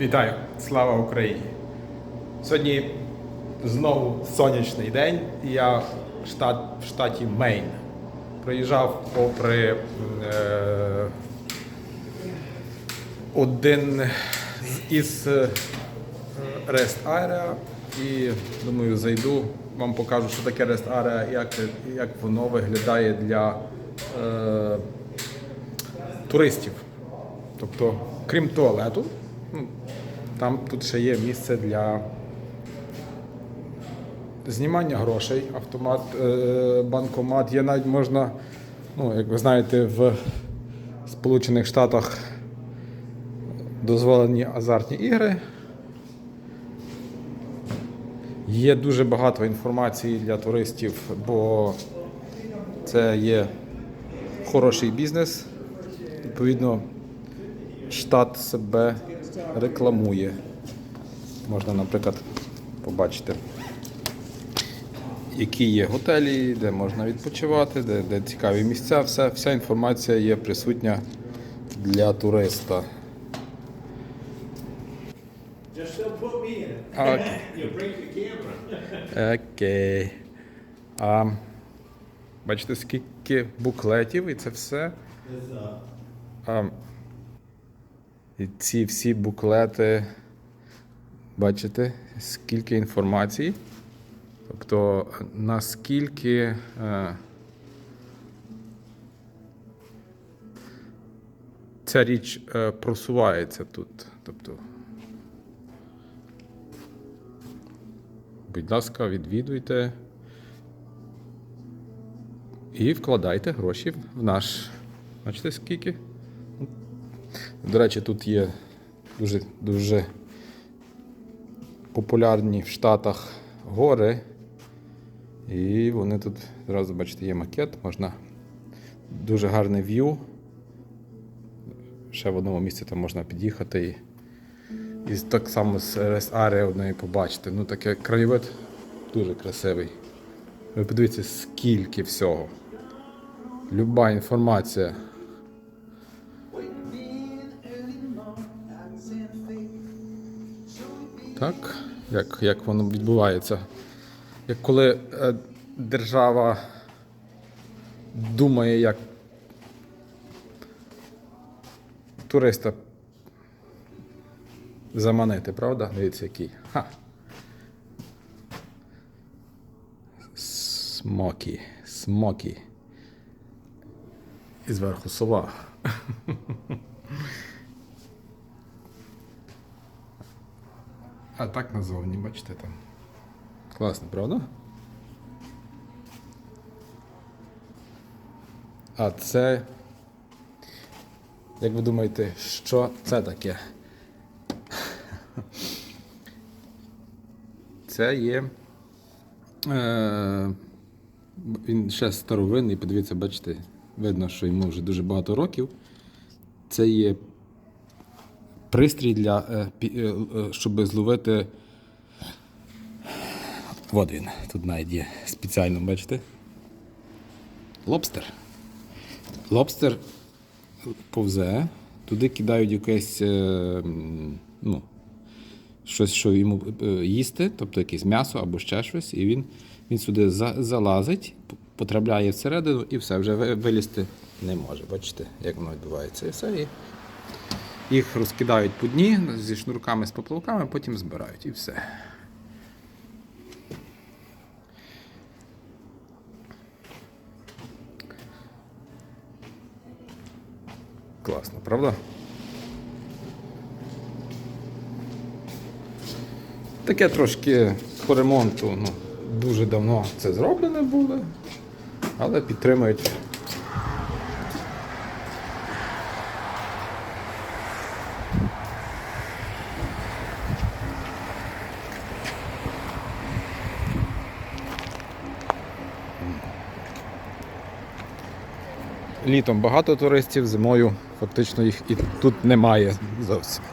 Вітаю! Слава Україні! Сьогодні знову сонячний день. Я в, штат, в штаті Мейн. Проїжджав попри е, один із е, Rest Area і думаю, зайду, вам покажу, що таке Rest Area, як, як воно виглядає для е, туристів. Тобто, крім туалету, ну, там тут ще є місце для знімання грошей, автомат, е, банкомат. Є навіть можна, ну, як ви знаєте, в Сполучених Штатах дозволені азартні ігри. Є дуже багато інформації для туристів, бо це є хороший бізнес. Відповідно, штат себе рекламує. Можна, наприклад, побачити, які є готелі, де можна відпочивати, де, де цікаві місця. Все, вся інформація є присутня для туриста. Окей. А, бачите, скільки буклетів і це все. А, і ці всі буклети, бачите, скільки інформації. Тобто, наскільки е, ця річ е, просувається тут. Тобто, будь ласка, відвідуйте і вкладайте гроші в наш. Бачите, скільки? До речі, тут є дуже, дуже популярні в Штатах гори. І вони тут, зразу бачите, є макет, можна дуже гарне в'ю. Ще в одному місці там можна під'їхати і, і так само з ареї одної побачити. Ну таке краєвид дуже красивий. Ви подивіться, скільки всього. Люба інформація. Так, як, як воно відбувається. Як коли е, держава думає, як туриста заманити, правда? Дивіться, який. Ха. Смокі, смокі. І зверху сова. А так назовні, бачите там. Класно, правда? А це. Як ви думаєте, що це таке? Це є. Е, він ще старовинний, подивіться, бачите, видно, що йому вже дуже багато років. Це є пристрій для, е, е, е, щоб зловити. От він, тут є спеціально, бачите? Лобстер. Лобстер повзе, туди кидають якесь, ну, щось, що йому їсти, тобто якесь м'ясо або ще щось, і він, він сюди за- залазить, потрапляє всередину і все, вже вилізти не може. Бачите, як воно відбувається. І все. І їх розкидають по дні зі шнурками, з поплавками, потім збирають і все. Класно, правда? Таке трошки по ремонту, ну, дуже давно це зроблене було, але підтримують. Літом багато туристів, зимою фактично їх і тут немає зовсім.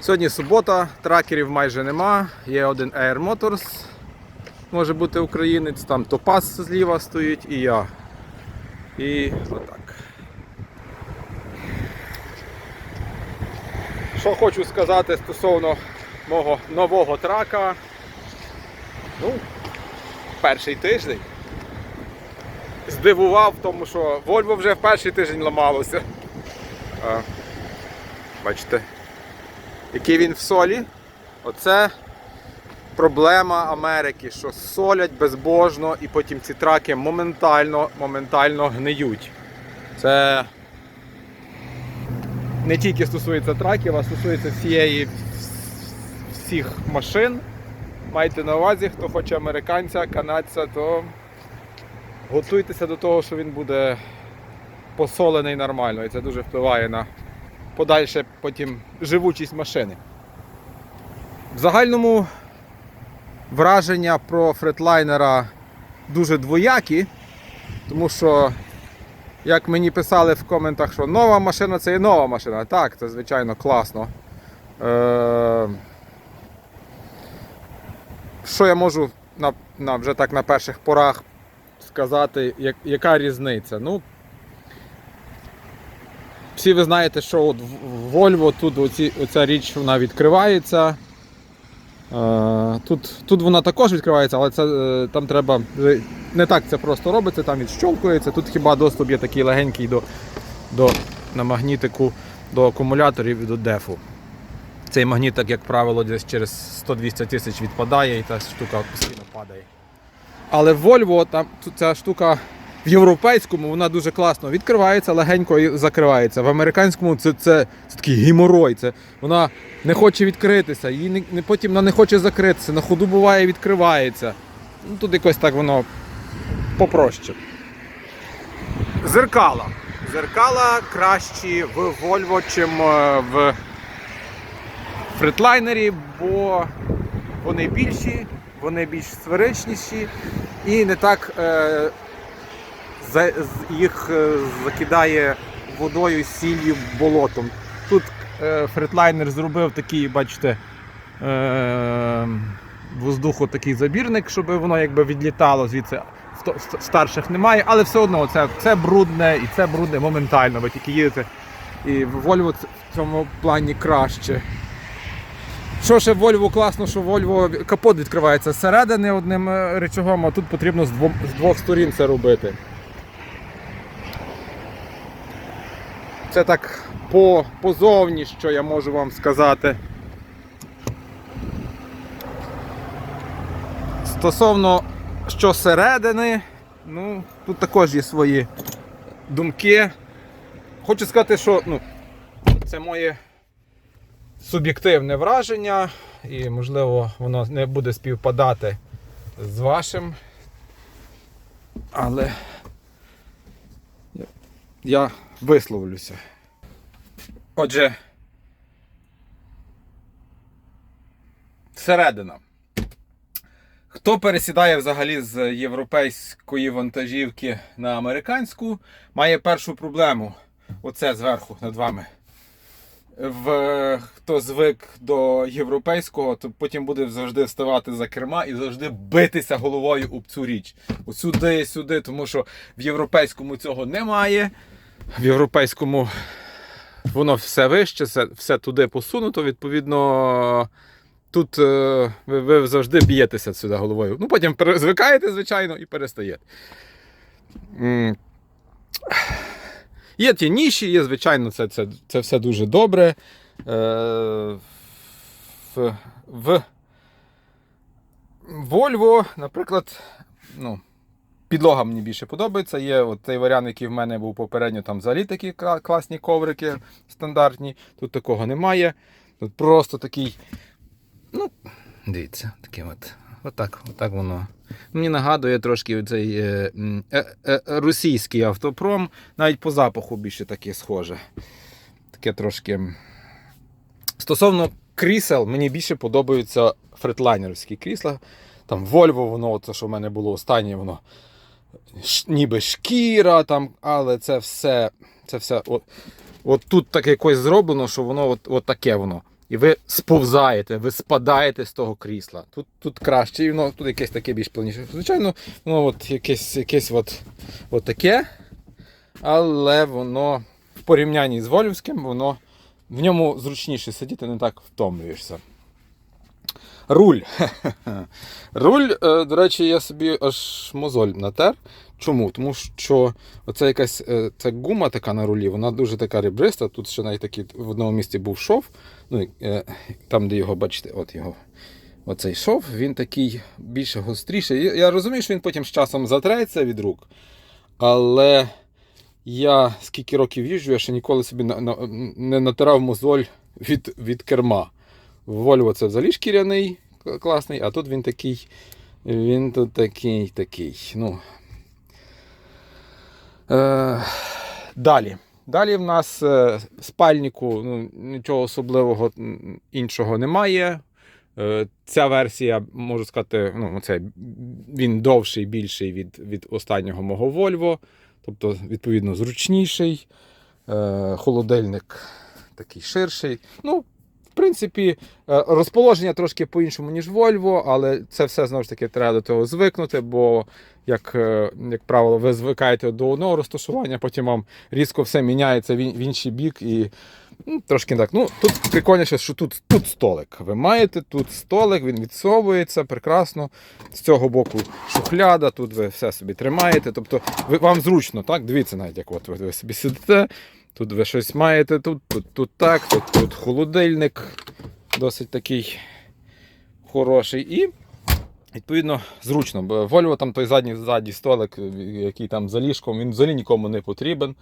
Сьогодні субота, тракерів майже нема. Є один Air Motors. може бути українець, там Топас зліва стоїть і я. І отак. Що хочу сказати стосовно мого нового трака. Ну, перший тиждень. Здивував, тому що Volvo вже в перший тиждень ламалося. А, бачите, який він в солі. Оце проблема Америки, що солять безбожно і потім ці траки моментально, моментально гниють. Це не тільки стосується траків, а стосується всієї всіх машин. Майте на увазі, хто хоче американця, канадця, то готуйтеся до того, що він буде посолений нормально. І це дуже впливає на подальше потім живучість машини. В загальному враження про фретлайнера дуже двоякі, тому що, як мені писали в коментах, що нова машина це і нова машина. Так, це звичайно класно. Е- що я можу на, на, вже так на перших порах сказати, як, яка різниця? Ну, всі ви знаєте, що от Volvo тут оці, оця річ вона відкривається. Е, Тут, тут вона також відкривається, але це, е, там треба. Не так це просто робиться, там відщолкується. Тут хіба доступ є такий легенький до, до, на магнітику до акумуляторів і до дефу. Цей магнітик, як правило, десь через 100-200 тисяч відпадає і та штука постійно падає. Але Volvo там ця штука в європейському вона дуже класно відкривається, легенько і закривається. В американському це, це, це такий геморой. Це, вона не хоче відкритися, її не, не, потім вона не хоче закритися, на ходу буває відкривається. Ну, тут якось так воно попроще. Зеркала. Зеркала кращі в Volvo, чим е, в фретлайнері, бо вони більші, вони більш сферичніші і не так е, їх е, закидає водою, сіллю, болотом. Тут е, фретлайнер зробив такий, бачите, е, воздуху такий забірник, щоб воно якби відлітало звідси. Старших немає, але все одно це, це брудне і це брудне моментально. Ви тільки їдете. І в Volvo в цьому плані краще. Що ще в Volvo класно, що Volvo капот відкривається зсередини одним речагом, а тут потрібно з двох, з двох сторін це робити. Це так по, позовні, що я можу вам сказати. Стосовно що середини, ну, тут також є свої думки. Хочу сказати, що ну, це моє суб'єктивне враження, і, можливо, воно не буде співпадати з вашим. Але я- висловлюся. Отже, середина. Хто пересідає взагалі з європейської вантажівки на американську, має першу проблему. Оце зверху над вами в хто звик до європейського, то потім буде завжди ставати за керма і завжди битися головою об цю річ. Сюди, сюди, тому що в європейському цього немає. В європейському воно все вище, все, все туди посунуто. Відповідно, тут е, ви, ви завжди б'єтеся сюди головою. Ну, потім звикаєте, звичайно, і перестаєте. Є ті ніші, є, звичайно, це, це, це все дуже добре. Е, в, в Volvo, наприклад, ну, підлога мені більше подобається. Є от цей варіант, який в мене був попередньо, там взагалі такі класні коврики стандартні. Тут такого немає. Тут просто такий. Ну, дивіться, такий от. Отак, отак воно. Мені нагадує трошки цей е, е, е, російський автопром, навіть по запаху більше таке схоже. Таке трошки. Стосовно крісел, мені більше подобаються фретлайнерські крісла. Там Volvo, воно, це, що в мене було останнє, воно ніби шкіра, там, але це все. Це все от, от тут так якось зроблено, що воно от, от таке воно. і ви сповзаєте, ви спадаєте з того крісла. Тут, тут краще, воно тут якесь таке більш планіше. Звичайно, воно от якесь, якесь от, от таке, але воно в порівнянні з Вольвським, воно в ньому зручніше сидіти, не так втомлюєшся. Руль. Руль, е, до речі, я собі аж мозоль натер. Чому? Тому що оця якась е, ця гума така на рулі, вона дуже така ребриста. Тут ще навіть такий в одному місці був шов. Ну, е, там, де його, бачите, от його. Оцей шов, він такий більш гостріший. Я, розумію, що він потім з часом затреться від рук. Але я скільки років їжджу, я ще ніколи собі не натирав мозоль від, від керма. Вольво це взагалі шкіряний класний, а тут він такий. Він тут такий, такий. Ну. Е, далі. Далі в нас е, спальнику ну, нічого особливого іншого немає. Е, ця версія, можу сказати, ну, це, він довший, більший від, від останнього мого Volvo. Тобто, відповідно, зручніший. Е, холодильник такий ширший. Ну, принципі, е, розположення трошки по-іншому, ніж Volvo, але це все знову ж таки треба до того звикнути, бо, як, е, як правило, ви звикаєте до одного розташування, потім вам різко все міняється в інший бік і ну, трошки так. Ну, тут прикольніше, що тут, тут столик. Ви маєте тут столик, він відсовується прекрасно. З цього боку шухляда, тут ви все собі тримаєте. Тобто ви, вам зручно, так? Дивіться навіть, як от ви собі сидите. Тут ви щось маєте, тут, тут, тут так, тут, тут холодильник досить такий хороший. І відповідно зручно. Бо Volvo там той задній, задній столик, який там за ліжком, він взагалі нікому не потрібен.